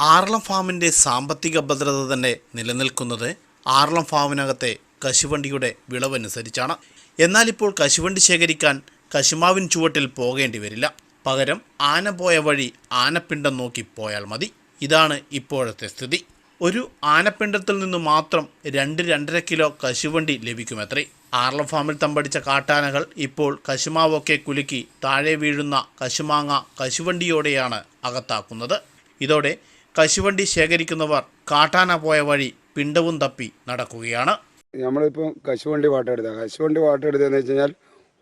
ആർളം ഫാമിന്റെ സാമ്പത്തിക ഭദ്രത തന്നെ നിലനിൽക്കുന്നത് ആർളം ഫാമിനകത്തെ കശുവണ്ടിയുടെ വിളവനുസരിച്ചാണ്. എന്നാൽ ഇപ്പോൾ കശുവണ്ടി ശേഖരിക്കാൻ കശുമാവിൻ ചുവട്ടിൽ പോകേണ്ടി വരില്ല. പകരം ആന പോയ വഴി ആനപ്പിണ്ടം നോക്കി പോയാൽ മതി. ഇതാണ് ഇപ്പോഴത്തെ സ്ഥിതി. ഒരു ആനപ്പിണ്ടത്തിൽ നിന്ന് മാത്രം രണ്ട് രണ്ടര കിലോ കശുവണ്ടി ലഭിക്കുമത്രേ. ആർളം ഫാമിൽ തമ്പടിച്ച കാട്ടാനകൾ ഇപ്പോൾ കശുമാവൊക്കെ കുലുക്കി താഴെ വീഴുന്ന കശുമാങ്ങ കശുവണ്ടിയോടെയാണ് അകത്താക്കുന്നത്. ഇതോടെ കശുവണ്ടി ശേഖരിക്കുന്നവർ കാട്ടാന പോയ വഴി പിണ്ടവും തപ്പി നടക്കുകയാണ്. നമ്മളിപ്പോൾ കശുവണ്ടി വാട്ടെടുത്ത. കശുവണ്ടി വാട്ടെടുത്തതെന്ന് വെച്ച് കഴിഞ്ഞാൽ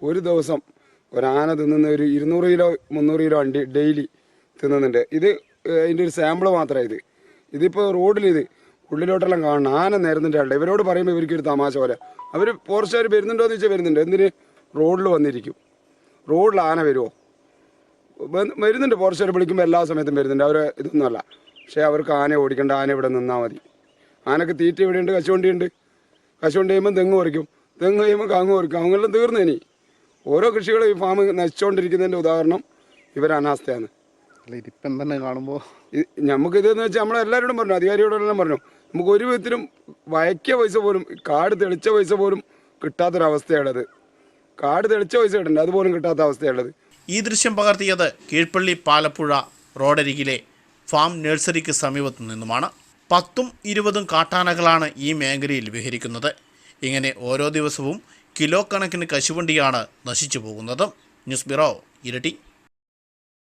ഒരു ദിവസം ഒരാന തിന്നുന്ന ഒരു ഇരുന്നൂറ് കിലോ മുന്നൂറ് കിലോ അണ്ടി ഡെയിലി തിന്നുന്നുണ്ട്. ഇത് അതിന്റെ ഒരു സാമ്പിൾ മാത്രമേ ഇത്. ഇതിപ്പോൾ റോഡിൽ ഇത് ഉള്ളിലോട്ടെല്ലാം കാണണം ആന നിരന്നിട്ടുണ്ട് ഇവരോട് പറയുമ്പോൾ ഇവർക്ക് ഒരു തമാശ പോലെ. അവർ പോർച്ചുകാർ വരുന്നുണ്ടോ എന്ന് വെച്ചാൽ വരുന്നുണ്ട്. എന്തിന്? റോഡിൽ വന്നിരിക്കും. റോഡിൽ ആന വരുമോ വരുന്നുണ്ട്. പോർച്ചുകാർ വിളിക്കുമ്പോൾ എല്ലാ സമയത്തും വരുന്നുണ്ട്. അവർ ഇതൊന്നുമല്ല. പക്ഷേ അവർക്ക് ആന ഓടിക്കേണ്ട ആന ഇവിടെ നിന്നാൽ മതി. ആനക്ക് തീറ്റ ഇവിടെയുണ്ട് കശുവണ്ടിയുണ്ട്. കശുവണ്ടി ചെയ്യുമ്പോൾ തെങ്ങ് പറിക്കും. തെങ്ങ് കഴിയുമ്പോൾ കാങ്ങ് പറിക്കും. അങ്ങനെല്ലാം തീർന്നു ഇനി. ഓരോ കൃഷികളും ഈ ഫാം നശിച്ചുകൊണ്ടിരിക്കുന്നതിന്റെ ഉദാഹരണം ഇവർ അനാസ്ഥയാണ്. അല്ല ഇതിപ്പം തന്നെ കാണുമ്പോൾ ഇത് നമുക്കിതെന്ന് വെച്ചാൽ നമ്മളെല്ലാവരോടും പറഞ്ഞു അധികാരികളോടെല്ലാം പറഞ്ഞു. നമുക്ക് ഒരു വിധത്തിലും വയക്കിയ പൈസ പോലും കാട് തെളിച്ച പൈസ പോലും കിട്ടാത്തൊരവസ്ഥയാണത്. കാട് തെളിച്ച പൈസ കിട്ടണ്ടേ അതുപോലും കിട്ടാത്ത അവസ്ഥയാണത്. ഈ ദൃശ്യം പകർത്തിയത് കീഴ്പള്ളി പാലപ്പുഴ റോഡരികിലെ ഫാം നഴ്സറിക്ക് സമീപത്തു നിന്നുമാണ്. പത്തും ഇരുപതും കാട്ടാനകളാണ് ഈ മേഖലയിൽ വിഹരിക്കുന്നത്. ഇങ്ങനെ ഓരോ ദിവസവും കിലോ കണക്കിന് കശുവണ്ടിയാണ് നശിച്ചു പോകുന്നത്. ന്യൂസ് ബ്യൂറോ ഇരട്ടി.